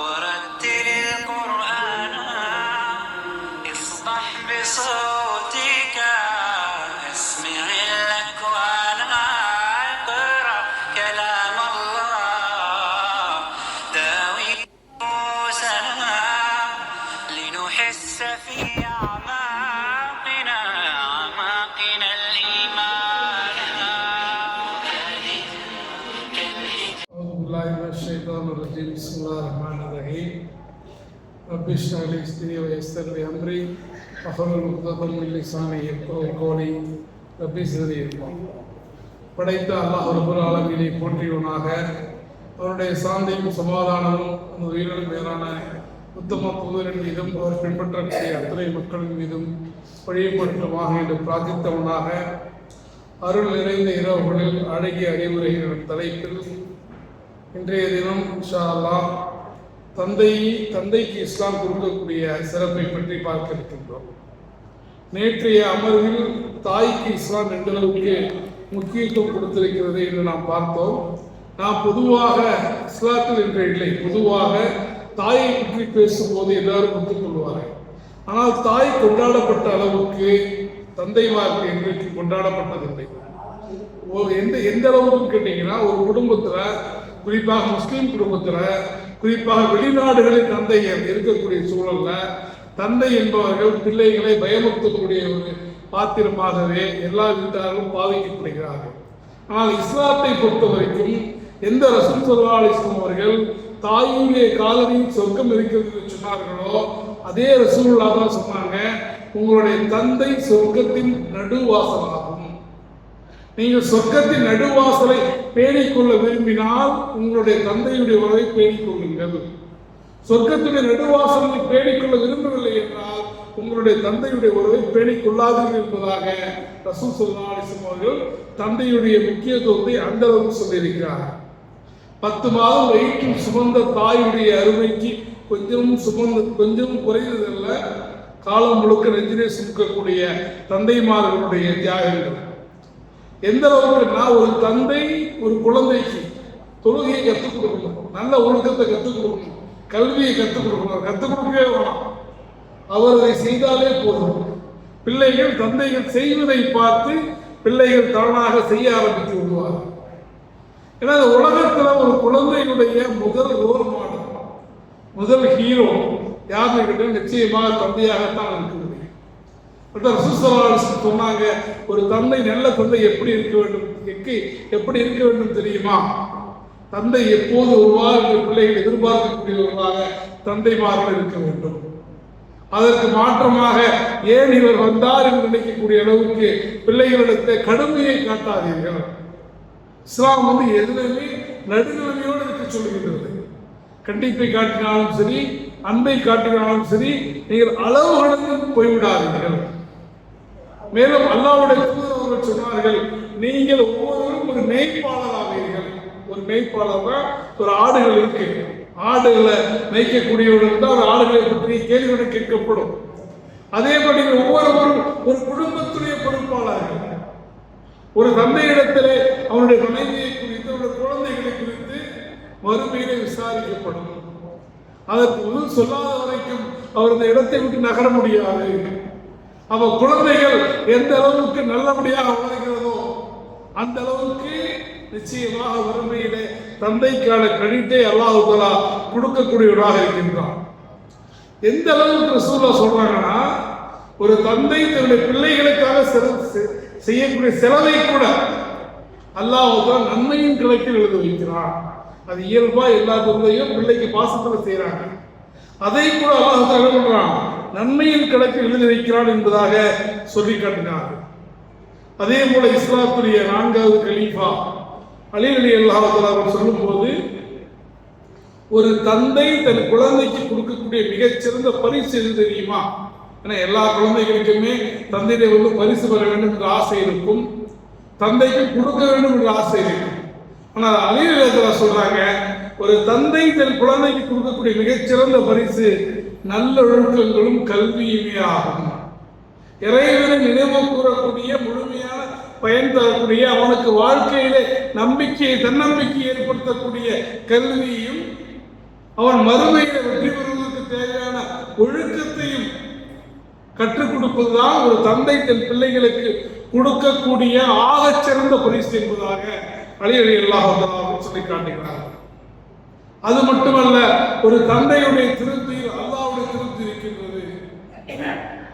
ورتل القرآن اصدح بصوتك اسمع الأكوان اقرأ كلام الله. داوي نفوسنا لنحس في أعماقنا رب اشرح لي صدري ويسر لي أمري واحلل عقدة من لساني يفقهوا قولي ربي زدني படைத்த அல்லாஹ் ரபுல் ஆலமீனை போற்றியவனாக அவருடைய சாந்தியும் சமாதானமும் அந்த உயிரிழந்த மேலான உத்தம தூதரின் மீதும் அவர் பின்பற்றக்கூடிய அத்தனை மக்களின் மீதும் வழிபட்டுமாக என்று பிரார்த்தித்தவனாக அருள் நிறைந்த இரவுகளில் அழகிய அறிவுரைகள் தலைப்பில் இன்றைய தினம் இன்ஷா அல்லாஹ் தந்தை தந்தைக்கு இஸ்லாம் கொடுக்கக்கூடிய சிறப்பை பற்றி பார்க்க இருக்கின்றோம். நேற்றைய அமர்வில் தாய்க்கு இஸ்லாம் எந்த அளவுக்கு முக்கியத்துவம் கொடுத்திருக்கிறது என்று நாம் பார்த்தோம். நாம் பொதுவாக இஸ்லாத்தில் என்ற இல்லை பொதுவாக தாயை பற்றி பேசும்போது எல்லாரும் ஒத்துக்கொள்வார்கள் ஆனால் தாய் கொண்டாடப்பட்ட அளவுக்கு தந்தை வார்த்தை இன்றைக்கு கொண்டாடப்பட்டதில்லை. எந்த எந்த அளவுக்கு கேட்டீங்கன்னா ஒரு குடும்பத்தில் குறிப்பாக முஸ்லீம் குடும்பத்தில் குறிப்பாக வெளிநாடுகளில் தந்தை இருக்கக்கூடிய சூழல்ல தந்தை என்பவர்கள் பிள்ளைகளை பயமுறுத்தக்கூடிய ஒரு பாத்திரமாகவே எல்லா வீட்டாரும் பாதிக்கப்படுகிறார்கள் ஆனால் இஸ்லாத்தை பொறுத்த வரைக்கும் எந்த ரசூல் சல்லா அலிஸ்லாம் அவர்கள் தாயுடைய காலனியில் சொர்க்கம் இருக்கிறது சொன்னார்களோ அதே ரசூல்லா தான் சொன்னாங்க உங்களுடைய தந்தை சொர்க்கத்தின் நடுவாசலாகும். நீங்கள் சொர்க்கத்தின் நடுவாசலை பேணிக்கொள்ள விரும்பினால் உங்களுடைய தந்தையுடைய உறவை பேணிக்கொள்ளுங்கள். சொர்க்கத்துடைய நடுவாசலை பேணிக்கொள்ள விரும்பவில்லை என்றால் உங்களுடைய தந்தையுடைய உறவை பேணிக்கொள்ளாதீர்கள் என்பதாக ரசூல் சொல்லாலிசம் அவர்கள் தந்தையுடைய முக்கியத்துவத்தை அந்த அளவுக்கு சொல்லியிருக்கிறார். பத்து மாதம் வயிற்றில் சுமந்த தாயுடைய அருமைக்கு கொஞ்சம் சுமந்த கொஞ்சம் குறைந்ததல்ல. காலம் முழுக்க நெஞ்சிலே சுமக்கக்கூடிய தந்தைமார்களுடைய தியாகங்கள். எந்த அளவுக்குன்னா ஒரு தந்தை ஒரு குழந்தைக்கு தொழுகையை கற்றுக் கொடுக்கணும் நல்ல ஒழுக்கத்தை கற்றுக் கொடுக்கணும் கல்வியை கற்றுக் கொடுக்கணும் கற்றுக் கொடுக்கவே வேணாம். அவர் அதை செய்தாலே போதும். பிள்ளைகள் தந்தைகள் செய்வதை பார்த்து பிள்ளைகள் தானாக செய்ய ஆரம்பித்து விடுவார்கள். ஏன்னா உலகத்தில் உலகத்துல ஒரு குழந்தையுடைய முதல் ரோல் மாடல் முதல் ஹீரோ யாருன்னு கேட்டால் நிச்சயமாக தந்தையாகத்தான் இருக்கு சொன்னாங்க ஒரு தந்தை நல்ல தந்தை எப்படி இருக்க வேண்டும்? எக்கு எப்படி இருக்க வேண்டும் தெரியுமா? தந்தை எப்போது வருவார் என்று பிள்ளைகள் எதிர்பார்க்கக்கூடியவர்களாக தந்தைமார்கள் இருக்க வேண்டும். அதற்கு மாற்றமாக ஏன் இவர் வந்தார் என்று நினைக்கக்கூடிய அளவுக்கு பிள்ளைகளிடத்தை கடுமையை காட்டாதீர்கள். இஸ்லாம் வந்து எதுலையுமே நடுநிலைமையோடு இருக்க சொல்லுகின்றது. கண்டிப்பை காட்டினாலும் சரி அன்பை காட்டினாலும் சரி நீங்கள் அளவு கடந்து போய்விடாதீர்கள். மேலும் அல்லாவுடைய தூதர் சொன்னார்கள் நீங்கள் ஒவ்வொருவரும் ஒரு மேய்ப்பாளர் ஆவீர்கள் ஒரு மேய்ப்பாளர் ஒரு ஆடுகள் இருக்கு. ஆடுகளை மேய்க்கக்கூடியவர்கள் தான் ஆடுகளை பற்றி கேள்விகள் கேட்கப்படும். அதேபடி ஒவ்வொருவரும் ஒரு குடும்பத்துடைய பொறுப்பாளர்கள். ஒரு தந்தையிடத்திலே அவனுடைய மனைவியை குறித்து அவருடைய குழந்தைகளை குறித்து மறுமையிலே விசாரிக்கப்படும். அதற்கு முதல் சொல்லாத வரைக்கும் அவர் இந்த இடத்தை விட்டு நகர முடியாது. அவன் குழந்தைகள் எந்த அளவுக்கு நல்லபடியாக வளர்கிறதோ அந்த அளவுக்கு நிச்சயமாக வறுமையிலே தந்தைக்கான கிரெடிட்டை அல்லாஹுலா கொடுக்கக்கூடியவராக இருக்கின்றான். எந்த அளவுக்கு ரசூலா சொல்றாங்கன்னா ஒரு தந்தை தன்னுடைய பிள்ளைகளுக்காக சிறப்பு செ- செய்யக்கூடிய செலவை கூட அல்லாஹ் தான் நன்மையின் கணக்கில் எழுத வைக்கிறான். அது இயல்பா எல்லா தந்தையும் பிள்ளைக்கு பாசத்தில் செய்கிறாங்க அதை கூட அல்லாஹ் தான் என்ன பண்றான்? நன்மையின் கணக்கு எழுதி வைக்கிறான் என்பதாக சொல்லி காட்டினார் அதே போல இஸ்லாத்துடைய நான்காவது கலீஃபா அலி அலி அல்லாஹ் அவர்கள் சொல்லும்போது ஒரு தந்தை தன் குழந்தைக்கு கொடுக்கக்கூடிய மிகச்சிறந்த பரிசு எது தெரியுமா? ஏன்னா எல்லா குழந்தைகளுக்குமே தந்தையை வந்து பரிசு பெற வேண்டும் என்ற ஆசை இருக்கும். தந்தைக்கு கொடுக்க வேண்டும் என்ற ஆசை இருக்கும். ஆனால் அலிரேதரா சொல்றாங்க ஒரு தந்தை தன் குழந்தைக்கு கொடுக்கக்கூடிய மிகச்சிறந்த பரிசு நல்ல ஒழுக்கங்களும் கல்வியுமே ஆகும் இறைவனை நினைவு கூறக்கூடிய முழுமையான பயன் தரக்கூடிய அவனுக்கு வாழ்க்கையிலே நம்பிக்கையை தன்னம்பிக்கை ஏற்படுத்தக்கூடிய கல்வியும் அவன் மறுமையில வெற்றி பெறுவதற்கு தேவையான ஒழுக்கத்தையும் கற்றுக் கொடுப்பதுதான் ஒரு தந்தை தன் பிள்ளைகளுக்கு கொடுக்கக்கூடிய ஆகச் சிறந்த பரிசு என்பதாக அழியழி அல்லாஹ் சொல்லி காட்டுகிறார் அது மட்டுமல்ல ஒரு தந்தையுடைய திருப்தியில்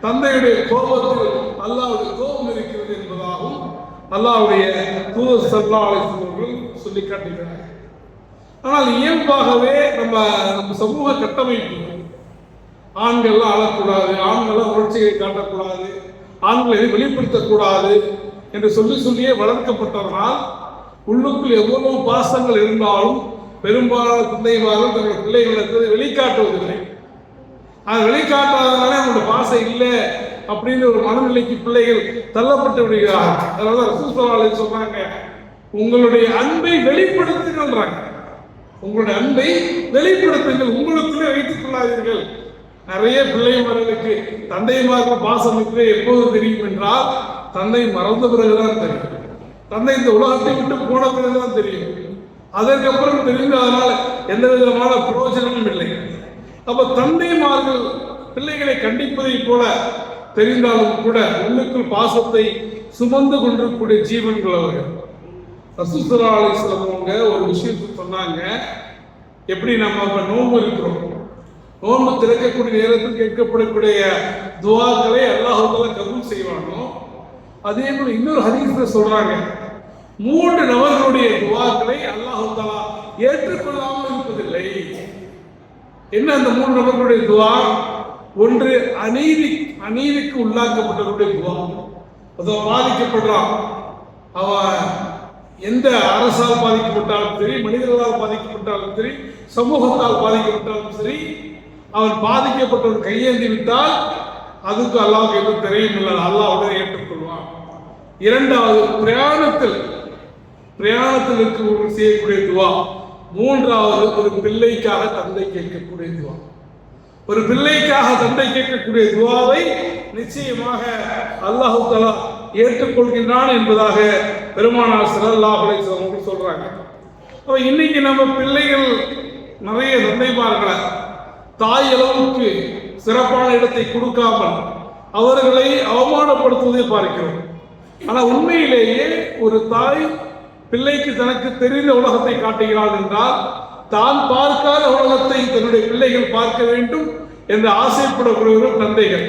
தந்தையுடைய கோபத்தில் அல்லாவுடைய கோபம் இருக்கிறது என்பதாகவும் அல்லாவுடைய தூதர் சல்லா அலிஸ்வர்கள் சொல்லி காட்டுகிறார். ஆனால் இயல்பாகவே நம்ம நம்ம சமூக கட்டமைப்பு ஆண்கள்லாம் அழக்கூடாது ஆண்கள்லாம் உணர்ச்சிகளை காட்டக்கூடாது ஆண்களை வெளிப்படுத்தக்கூடாது என்று சொல்லி சொல்லியே வளர்க்கப்பட்டவர்களால் உள்ளுக்குள் எவ்வளவு பாசங்கள் இருந்தாலும் பெரும்பாலான தந்தைமார்கள் தங்கள் பிள்ளைகளுக்கு வெளிக்காட்டுவதில்லை. அது வெளிக்காட்டாதனால அவங்களோட பாசை இல்லை அப்படின்னு ஒரு மனநிலைக்கு பிள்ளைகள் தள்ளப்பட்டு விடுகிறார்கள். அதனால ரசூசலாலை சொல்றாங்க உங்களுடைய அன்பை வெளிப்படுத்துங்கள்ன்றாங்க உங்களுடைய அன்பை வெளிப்படுத்துங்கள் உங்களுக்குள்ளே வைத்துக் கொள்ளாதீர்கள். நிறைய பிள்ளைமார்களுக்கு தந்தைமார்கள் பாசம் இருக்கிற எப்போது தெரியும் என்றால் தந்தை மறந்த பிறகுதான் தெரியும். தந்தை இந்த உலகத்தை விட்டு போன பிறகுதான் தெரியும். அதற்கப்புறம் தெரிந்து அதனால் எந்த விதமான பிரயோஜனமும் இல்லை. அப்ப தந்தைமார்கள் பிள்ளைகளை கண்டிப்பதைப் போல தெரிந்தாலும் கூட உள்ளுக்குள் பாசத்தை சுமந்து கொண்டிருக்கக்கூடிய ஜீவன்கள் அவர்கள். ரசூசரா அலிஸ்லமவங்க ஒரு விஷயத்தை சொன்னாங்க. எப்படி நம்ம இப்ப நோன்பு இருக்கிறோம்? நோன்பு திறக்கக்கூடிய நேரத்தில் கேட்கப்படக்கூடிய துவாக்களை அல்லாஹால கபூல் செய்வானோ? அதே போல இன்னொரு ஹதீஸ்ல சொல்றாங்க. மூன்று நபர்களுடைய துவாக்களை அல்லாஹாலா ஏற்றுக்கொள்ளாமல் இருப்பதில்லை. என்ன அந்த மூன்று நபர்களுடைய துவா? ஒன்று அநீதி அநீதிக்கு உள்ளாக்கப்பட்டவருடைய துவா. அதோ பாதிக்கப்படுறான். அவன் எந்த அரசால் பாதிக்கப்பட்டாலும் சரி மனிதர்களால் பாதிக்கப்பட்டாலும் சரி சமூகத்தால் பாதிக்கப்பட்டாலும் சரி அவன் பாதிக்கப்பட்டவன் கையேந்தி விட்டால் அதுக்கு அல்லாஹ் எதுவும் தெரியும் இல்லை. அல்லாஹ் உடனே ஏற்றுக்கொள்வான். இரண்டாவது பிரயாணத்தில் பிரயாணத்தில் இருக்கிறவர்கள் செய்யக்கூடிய துவா. மூன்றாவது ஒரு பிள்ளைக்காக தந்தை கேட்கக்கூடிய துவா. ஒரு பிள்ளைக்காக தந்தை கேட்கக்கூடிய துவாவை நிச்சயமாக அல்லாஹு தலா ஏற்றுக்கொள்கின்றான் என்பதாக பெருமானார் ஸல்லல்லாஹு அவர்கள் சொல்றாங்க. அப்ப இன்னைக்கு நம்ம பிள்ளைகள் நிறைய தந்தைமார்களை தாய் அளவுக்கு சிறப்பான இடத்தை கொடுக்காமல் அவர்களை அவமானப்படுத்துவதை பார்க்கிறோம். ஆனால் உண்மையிலேயே ஒரு தாய் பிள்ளைக்கு தனக்கு தெரிந்த உலகத்தை காட்டுகிறாள் என்றால் தான் பார்க்காத உலகத்தை தன்னுடைய பிள்ளைகள் பார்க்க வேண்டும் என்று ஆசைப்படக்கூடியவர்கள் தந்தைகள்.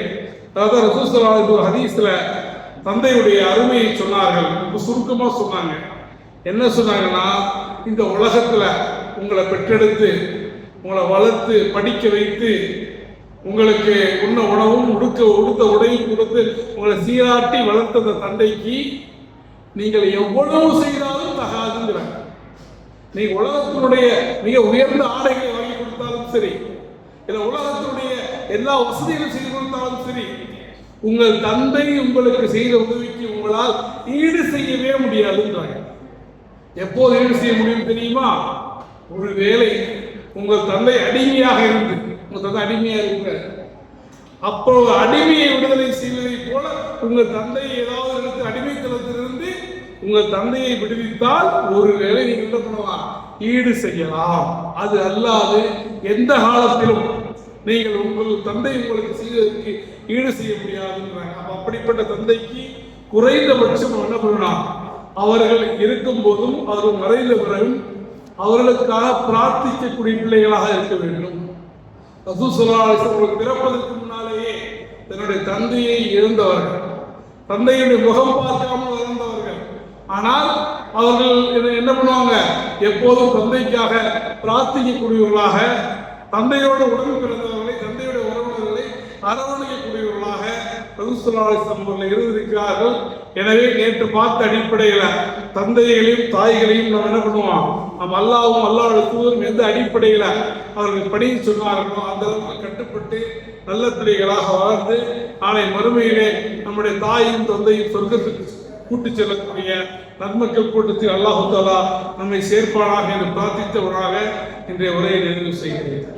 அதாவது ரசூசலா ஒரு ஹதீஸ்ல தந்தையுடைய அருமையை சொன்னார்கள். ரொம்ப சுருக்கமாக சொன்னாங்க. என்ன சொன்னாங்கன்னா இந்த உலகத்துல உங்களை பெற்றெடுத்து உங்களை வளர்த்து படிக்க வைத்து உங்களுக்கு உண்ண உணவும் உடுக்க உடுத்த உடையும் கொடுத்து உங்களை சீராட்டி வளர்த்த அந்த தந்தைக்கு நீங்கள் எவ்வளவு செய்தாலும் தகாதுங்கிறாங்க நீ உலகத்தினுடைய மிக உயர்ந்த ஆடைகளை வாங்கி கொடுத்தாலும் சரி இல்லை உலகத்தினுடைய எல்லா வசதிகளும் செய்து கொடுத்தாலும் சரி உங்கள் தந்தை உங்களுக்கு செய்த உதவிக்கு உங்களால் ஈடு செய்யவே முடியாதுன்றாங்க எப்போது ஈடு செய்ய முடியும் தெரியுமா? ஒருவேளை உங்கள் தந்தை அடிமையாக இருந்து உங்க தந்தை அடிமையா இருக்க அப்போ அடிமையை விடுதலை செய்வதை போல உங்கள் தந்தை ஏதாவது உங்கள் தந்தையை விடுவித்தால் ஒருவேளை நீங்க என்ன பண்ணலாம்? ஈடு செய்யலாம். அது அல்லாது எந்த காலத்திலும் நீங்கள் உங்கள் தந்தை உங்களுக்கு செய்வதற்கு ஈடு செய்ய முடியாதுன்றாங்க. அப்ப அப்படிப்பட்ட தந்தைக்கு குறைந்தபட்சம் என்ன பண்ணலாம் அவர்கள் இருக்கும் போதும் அவர்கள் மறைந்த பிறகும் அவர்களுக்காக பிரார்த்திக்கக்கூடிய பிள்ளைகளாக இருக்க வேண்டும். ரசூசலாசர்கள் பிறப்பதற்கு முன்னாலேயே தன்னுடைய தந்தையை இழந்தவர்கள். தந்தையுடைய முகம் பார்க்காமல் ஆனால் அவர்கள் என்ன- என்ன பண்ணுவாங்க? எப்போதும் தந்தைக்காக பிரார்த்திக்கக்கூடியவர்களாக தந்தையோட உடன் பிறந்தவர்களை தந்தையோட உறவினர்களை அரவணைக்கக்கூடியவர்களாக ரசூசலாசம் இருந்திருக்கிறார்கள். எனவே நேற்று பார்த்த அடிப்படையில் தந்தைகளையும் தாய்களையும் நம்ம என்ன பண்ணுவோம்? நம்ம அல்லாவும் அல்லாவோட தூதரும் எந்த அடிப்படையில் அவர்கள் பணி சொன்னார்களோ அந்த அளவுக்கு கட்டுப்பட்டு நல்ல பிள்ளைகளாக வளர்ந்து நாளை மறுமையிலே நம்முடைய தாயும் தந்தையும் சொர்க்கத்துக்கு கூட்டு செல்லக்கூடிய நன்மக்கள் கூட்டத்தில் அல்லாஹு தாலா நம்மை சேர்ப்பானாக என்று பிரார்த்தித்தவனாக இன்றைய உரையை நிறைவு செய்கிறேன்.